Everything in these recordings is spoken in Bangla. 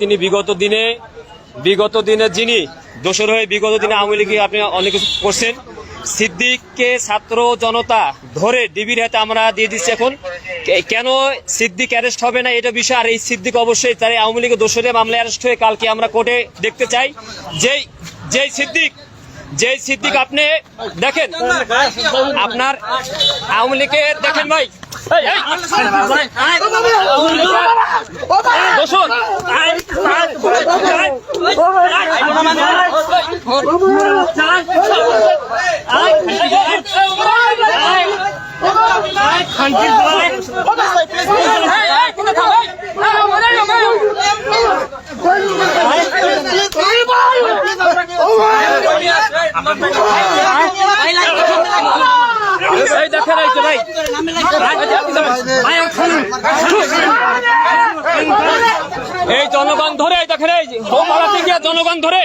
তিনি বিগত দিনে বিগত দিনে যিনি দোষর হয়ে বিগত দিনে আওয়ামী লীগে আপনি অনেক কিছু করছেন, সিদ্দিককে ছাত্র জনতা ধরে ডিবির হাতে আমরা দিয়ে দিচ্ছি এখন। কেন সিদ্দিক অ্যারেস্ট হবে না এটা বিষয়? আর এই সিদ্দিক অবশ্যই তার আওয়ামী লীগের দোষরে মামলা অ্যারেস্ট হয়ে কালকে আমরা কোর্টে দেখতে চাই। যেই যেই সিদ্দিক যেই সিদ্দিক আপনি দেখেন, আপনার আওয়ামী লীগের দেখেন ভাই এই, এই, জনগণ ধরে দেখেন এই হোমপাড়াতে গিয়ে জনগণ ধরে।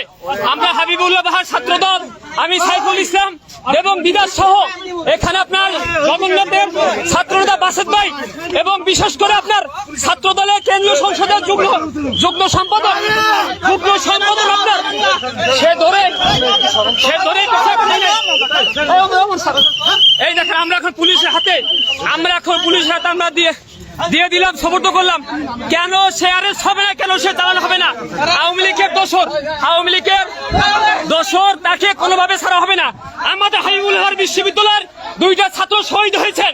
আমরা হাবিবুল্লাহ বাহার ছাত্রদল আমি সাইফুল ইসলাম এবং বিদাস সহ এখানে আপনার জগন্নাথের ছাত্রনেতা বাসেদ ভাই এবং বিশেষ করে আপনার ছাত্র দলের কেন্দ্রীয় সংসদের যুগ্ম যুগ্ম সম্পাদক যুগ্ম সম্পাদক আপনার। সে ধরে এই দেখেন, আমরা এখন পুলিশের হাতে, আমরা এখন পুলিশের হাতে আমরা দিয়ে দিয়ে দিলাম সমর্থ করলাম। কেন সে আরেস্ট হবে না, কেন সে চালানো হবে না? আওয়ামী লীগের দোষর, আওয়ামী লীগের দোষর তাকে কোনোভাবে ছাড়া হবে না। আমাদের হাইবুল হর বিশ্ববিদ্যালয়ের দুইটা ছাত্র শহীদ হয়েছেন।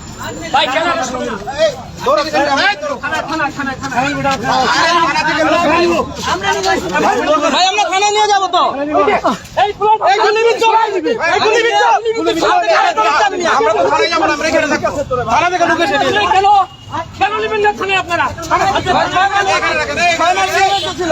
ভাই কেন ভাই আমরা থানা নিয়ে যাব তো। আমরা তো থানায় যাব না আমরা এখানে থানা থেকে ঢুকে কেন কেন নেবেন না থানায় আপনারা। দিয়ে ছিল।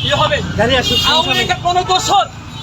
কি হবে? আওয়ামী লীগের কোন দোষর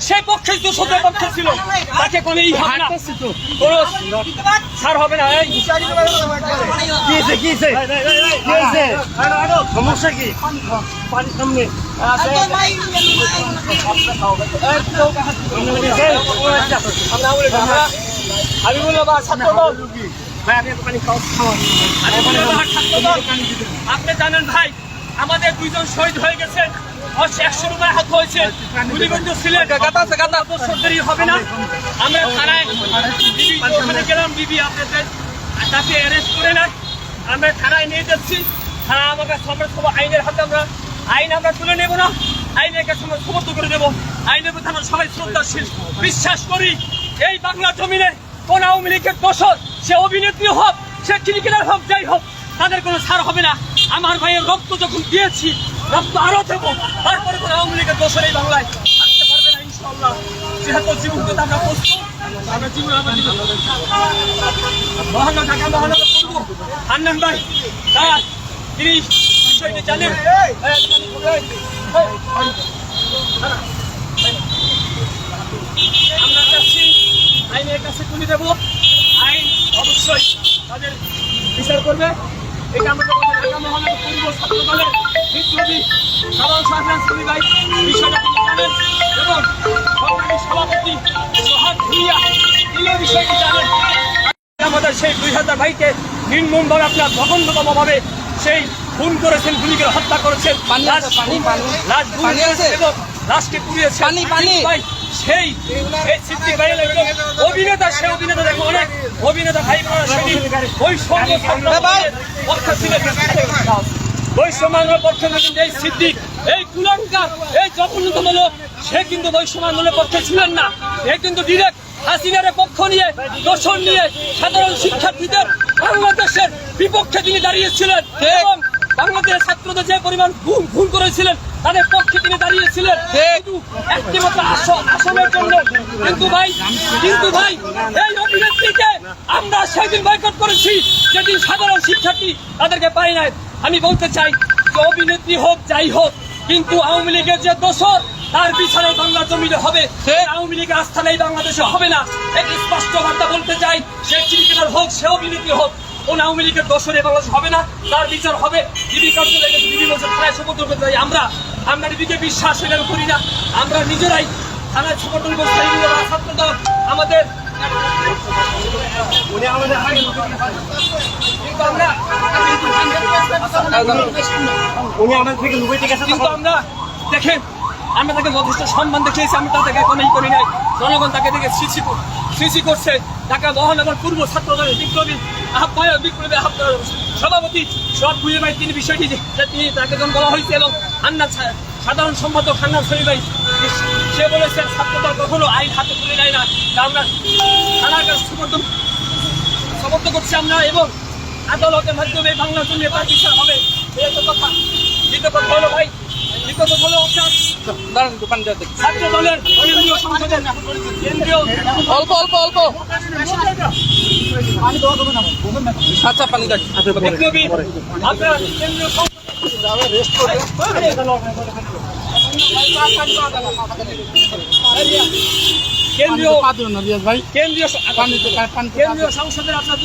সে পক্ষে দোষদের পক্ষে ছিল তাকে কোনো ই হবে না কোনো ছাড় হবে না এই। সমস্যা কি? পানির সামনে আমি বলব বা ছাত্র দল। ভাই আমি পানি খাও আমি বলব বা ছাত্র দল। আপনি জানেন ভাই আমাদের দুইজন শহীদ হয়ে গেছেন একশো রুপায় হাত হয়েছে। গাতা দেরি হবে না। আমরা থানায় বিবি ওখানে গেলাম বিবি আপনাদের তাকে অ্যারেস্ট করে না আমরা থানায় নিয়ে যাচ্ছি। থানা আমাকে আইনের হাতে আমরা আইন আমরা তুলে নেব না। আইনের কাছে আমরা সমর্থ করে দেবো আইনের প্রতি আমরা সবাই শ্রদ্ধাশীল। বিশ্বাস করি এই বাংলা জমিনে কোন আওয়ামী লীগের দোষর সে অভিনেত্রী হোক সে ক্রিকেটার হোক যাই হোক তাদের কোনো ছাড় হবে না। আমার ভাইয়ের রক্ত যখন দিয়েছি রক্ত আরও দেবো তারপরে কোনো আওয়ামী লীগের দোষর এই বাংলায় থাকতে পারবে না ইনশাল্লাহ যেহেতু জীবন দিতে আমরা প্রস্তুত আমরা জীবন আমরা মহানগর ঢাকা মহানগর করব বিষয়টি জানেন। আমরা চাচ্ছি, আইনের কাছে দেবো। আইন অবশ্যই তাদের বিচার করবে। এটা আমাদের ঢাকা সাধারণ ভাই বিষয়টা তিনি জানেন এবং সংগ্রামী সভাপতি সোহাগ ভুইয়া তিনিও বিষয়টি জানেন আমাদের সেই দুই হাজার ভাইকে নির্মমভাবে আপনার জঘন্যতমভাবে সেই খুন করেছেন গুলি করে হত্যা করেছেন? এবং লাশকে পুড়িয়েছে। ভাই সেই অভিনেতা সে অভিনেতা দেখো অনেক অভিনেতা ভাই সেদিন বৈষম্য সংগ্রামের পক্ষে ছিলেন বৈষম্য এই সিদ্দিক এই কুলঙ্কার এই জঘন্যতম লোক সে কিন্তু বৈষম্য আন্দোলনের পক্ষে ছিলেন না। সে কিন্তু ডিরেক্ট হাসিনার পক্ষ নিয়ে দোষণ নিয়ে সাধারণ শিক্ষার্থীদের বাংলাদেশের বিপক্ষে তিনি দাঁড়িয়েছিলেন এবং বাংলাদেশের ছাত্রদের যে পরিমাণ ভুল ভুল করেছিলেন তাদের পক্ষে তিনি দাঁড়িয়েছিলেন। কিন্তু একটি মাত্র আস- আসনের জন্য। কিন্তু ভাই কিন্তু ভাই এই অভিনেত্রীকে সেদিন বয়কট করেছি সেদিন সাধারণ শিক্ষার্থী তাদেরকে পাই নাই। আমি বলতে চাই যে অভিনেত্রী হোক যাই হোক কিন্তু আওয়ামী লীগের যে দোষর তার বিচারে বাংলা জমিনে হবে। সে আওয়ামী লীগের আস্থা নেই বাংলাদেশে হবে না। এক স্পষ্ট বার্তা বলতে চাই সে ক্রিকেটার হোক সে অভিনেত্রী হোক কোন আওয়ামী লীগের দোষরে বাংলাদেশ হবে না তার বিচার হবে ডিবি কার্যালয়ে ডিবি বলছে থানায় সমর্থন করতে চাই আমরা আমরা ডিবিকে বিশ্বাস করি না। আমরা নিজেরাই থানায় সমর্থন করতে চাই আমাদের উনি আমাদের থেকে লুকাইতে গেছে কিন্তু আমরা দেখেন আমরা তাকে যথেষ্ট সম্মান দেখিয়েছি আমরা তাকে কোনোই করি নাই। জনগণ তাকে দেখে সৃষ্টি সৃষ্টি করছে। ঢাকা মহানগর পূর্ব ছাত্র দলের বিপ্লবী আহ্বায়ক বিপ্লবী আহ্বায়ক সভাপতি সব বুঝে ভাই তিনি বিষয়টি যে তিনি তাকে যখন বলা হয়েছে এবং সা- সাধারণ সম্পাদক হান্নান সরি ভাই সে বলেছে ছাত্রদল কখনো আইন হাতে তুলে নেয় না। আমরা থানার কাছে সমর্থন সমর্থন করছি আমরা এবং আদালতের মাধ্যমে বাংলা জন্য তার বিচার হবে। এই তো কথা। দ্বিতীয় কথা হলো ভাই দ্বিতীয় কথা হলো আপনার দাঁড়ান একটু পানি ছাত্র দলের কেন্দ্রীয় সংসদের কেন্দ্রীয় অল্প অল্প অল্প। আচ্ছা পানি দেখ আপনার কেন্দ্রীয় কেন্দ্রীয় কেন্দ্রীয় কেন্দ্রীয় সংসদের আপনার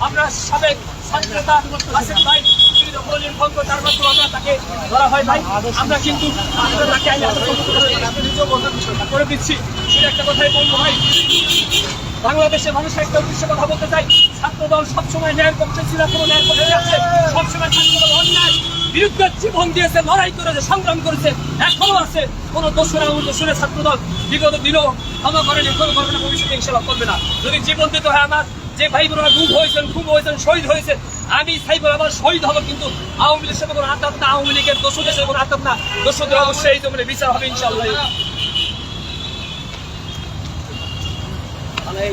আপনার সাবেক ভাই তাকে হয় ভাই আমরা কিন্তু করে দিচ্ছি। সেটা একটা কথাই বলব ভাই। বাংলাদেশের মানুষের একটা উদ্দেশ্যে কথা বলতে চাই। ছাত্র দল সবসময় ন্যায়ের পক্ষে ছিল, কোনো ন্যায়ের পক্ষে আছে সবসময় ছাত্র দল অন্যায়। বিরুদ্ধে জীবন দিয়েছে, লড়াই করেছে, সংগ্রাম করেছে, এখনও আছে। কোন দোষরা দোষরে ছাত্র দল বিগত দিনও ক্ষমা করেনি কোনো করবে না ভবিষ্যতে ইনশাল্লাহ করবে না। যদি জীবন দিতে হয় আমার, যে ভাই বোনেরা গুম হয়েছেন, খুব হয়েছেন, শহীদ হয়েছে, আমি সাইবার আমার শহীদ হব কিন্তু আওয়ামী লীগের সাথে কোনো আতাপ না, আওয়ামী লীগের দোষদের সাথে কোনো আতাপ না। দোষদের অবশ্যই এই জন্য বিচার হবে ইনশাল্লাহ ভাই